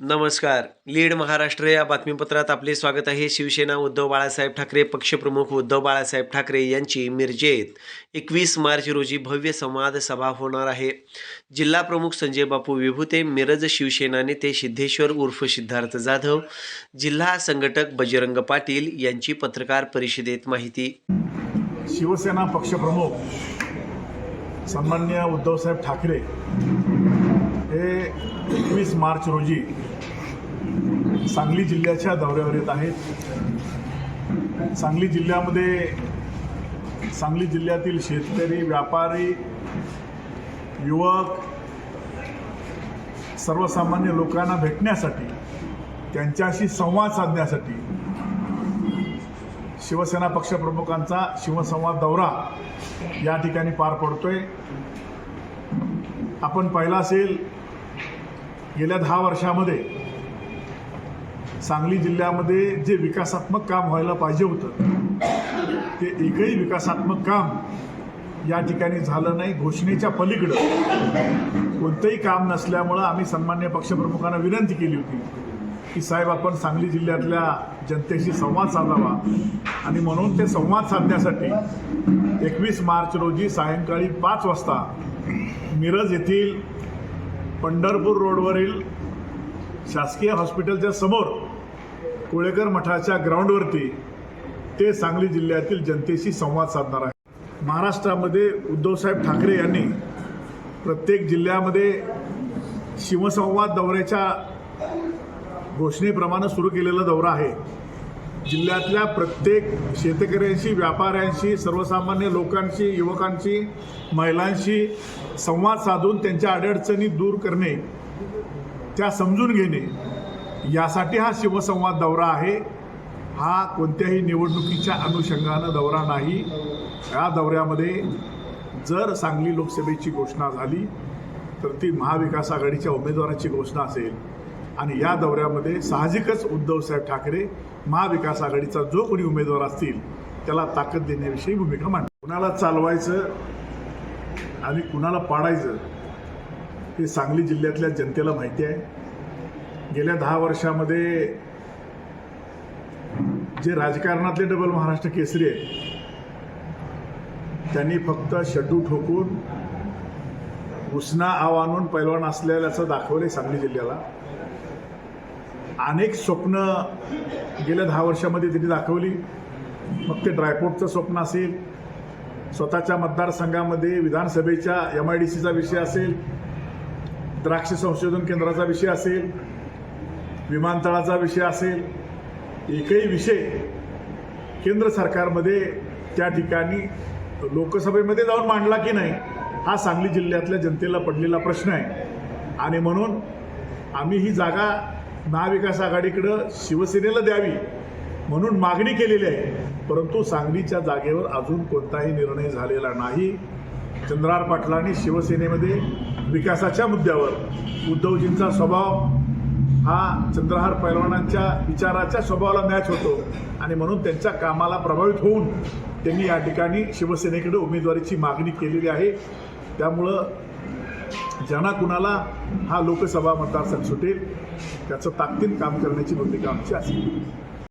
नमस्कार. लीड महाराष्ट्र या बातमीपत्रात आपले स्वागत आहे. शिवसेना उद्धव बाळासाहेब ठाकरे पक्षप्रमुख उद्धव बाळासाहेब ठाकरे यांची मिरजेत एकवीस मार्च रोजी भव्य संवाद सभा होणार आहे. जिल्हा प्रमुख संजय बापू विभूते मिरज शिवसेना नेते सिद्धेश्वर उर्फ सिद्धार्थ जाधव जिल्हा संघटक बजरंग पाटील यांची पत्रकार परिषदेत माहिती. शिवसेना पक्षप्रमुख सन्मान्य उद्धवसाहेब ठाकरे एकवीस मार्च रोजी सांगली जिल्ह्याच्या दौऱ्यावर येत आहेत. सांगली जिल्ह्यामध्ये सांगली जिल्ह्यातील शेतकरी व्यापारी युवक सर्वसामान्य लोकांना भेटण्यासाठी त्यांच्याशी संवाद साधण्यासाठी शिवसेना पक्षप्रमुखांचा शिवसंवाद दौरा या ठिकाणी पार पडतोय. आपण पाहिला असेल गेल्या दहा वर्षामध्ये सांगली जिल्ह्यामध्ये जे विकासात्मक काम व्हायला पाहिजे होतं ते एकही विकासात्मक काम या ठिकाणी झालं नाही. घोषणेच्या पलीकडं कोणतंही काम नसल्यामुळं आम्ही सन्मान्य पक्षप्रमुखांना विनंती केली होती की साहेब आपण सांगली जिल्ह्यातल्या जनतेशी संवाद साधावा. आणि म्हणून ते संवाद साधण्यासाठी एकवीस मार्च रोजी सायंकाळी पाच वाजता मिरज येथील पंढरपूर रोडवरील शासकीय हॉस्पिटलच्या समोर कुळेकर मठाच्या ग्राउंडवरती ते सांगली जिल्ह्यातील जनतेशी संवाद साधणार आहे महाराष्ट्रामध्ये उद्धवसाहेब ठाकरे यांनी प्रत्येक जिल्ह्यामध्ये शिवसंवाद दौऱ्याच्या घोषणेप्रमाणे सुरू केलेला दौरा आहे. जिल्ह्यातल्या प्रत्येक शेतकऱ्यांशी व्यापाऱ्यांशी सर्वसामान्य लोकांशी युवकांशी महिलांशी संवाद साधून त्यांच्या अडचणी दूर करणे त्या समजून घेणे यासाठी हा शिवसंवाद दौरा आहे. हा कोणत्याही निवडणुकीच्या अनुषंगानं दौरा नाही. या दौऱ्यामध्ये जर सांगली लोकसभेची घोषणा झाली तर ती महाविकास आघाडीच्या उमेदवाराची घोषणा असेल. आणि या दौऱ्यामध्ये साहजिकच उद्धवसाहेब ठाकरे महाविकास आघाडीचा जो कोणी उमेदवार असतील त्याला ताकद देण्याविषयी भूमिका मांडली कुणाला चालवायचं आणि कुणाला पाडायचं हे सांगली जिल्ह्यातल्या जनतेला माहिती आहे. गेल्या दहा वर्षामध्ये जे राजकारणातले डबल महाराष्ट्र केसरी आहेत त्यांनी फक्त शड्डू ठोकून उसना आव्हानून पैलवान असलेल्याचं दाखवले सांगली जिल्ह्याला. अनेक स्वप्न गेल्या दहा वर्षामध्ये तिने दाखवली. मग ते ड्रायपोर्टचं स्वप्न असेल स्वतःच्या मतदारसंघामध्ये विधानसभेच्या एम आय डी सीचा विषय असेल द्राक्ष संशोधन केंद्राचा विषय असेल विमानतळाचा विषय असेल एकही विषय केंद्र सरकारमध्ये त्या ठिकाणी लोकसभेमध्ये जाऊन मांडला की नाही हा सांगली जिल्ह्यातल्या जनतेला पडलेला प्रश्न आहे. आणि म्हणून आम्ही ही जागा महाविकास आघाडीकडं शिवसेनेला द्यावी म्हणून मागणी केलेली आहे. परंतु सांगलीच्या जागेवर अजून कोणताही निर्णय झालेला नाही. चंद्रार पाटलांनी शिवसेनेमध्ये विकासाच्या मुद्द्यावर उद्धवजींचा स्वभाव हा चंद्रहार पैलवानांच्या विचाराच्या स्वभावाला मॅच होतो. आणि म्हणून त्यांच्या कामाला प्रभावित होऊन त्यांनी या ठिकाणी शिवसेनेकडे उमेदवारीची मागणी केलेली आहे. त्यामुळं ज्यांना कुणाला हा लोकसभा मतदारसंघ सुटेल त्याचं ताकदीन काम करण्याची भूमिका आमची असेल